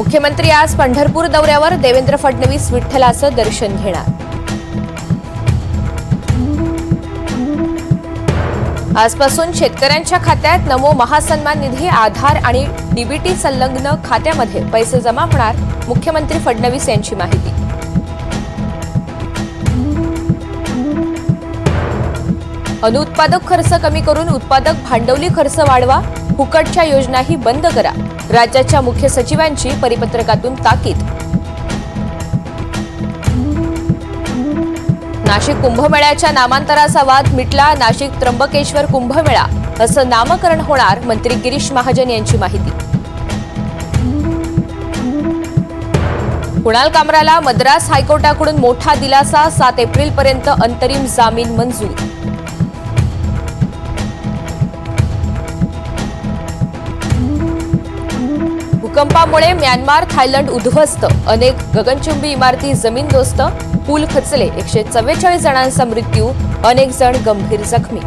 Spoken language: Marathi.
मुख्यमंत्री आज पंढरपूर दौऱ्यावर देवेंद्र फडणवीस विठ्ठलाचं दर्शन घेणार. आजपासून शेतकऱ्यांच्या खात्यात नमो महासन्मान निधी आधार आणि डीबीटी संलग्न खात्यामध्ये पैसे जमा होणार मुख्यमंत्री फडणवीस यांची माहिती. अनुत्पादक खर्च कमी करून उत्पादक भांडवली खर्च वाढवा फुकटच्या योजनाही बंद करा. राज्याच्या मुख्य सचिवांची परिपत्रकातून ताकीद. नाशिक कुंभमेळ्याच्या नामांतराचा वाद मिटला नाशिक त्र्यंबकेश्वर कुंभमेळा असं नामकरण होणार मंत्री गिरीश महाजन यांची माहिती. कुणाल कामराला मद्रास हायकोर्टाकडून मोठा दिलासा सात एप्रिलपर्यंत अंतरिम जामीन मंजूर भूकंपामुळे म्यानमार थायलंड उद्ध्वस्त. अनेक गगनचुंबी इमारती जमीनदोस्त पूल खचले. एकशे चव्वेचाळीस जणांचा मृत्यू अनेक जण गंभीर जखमी.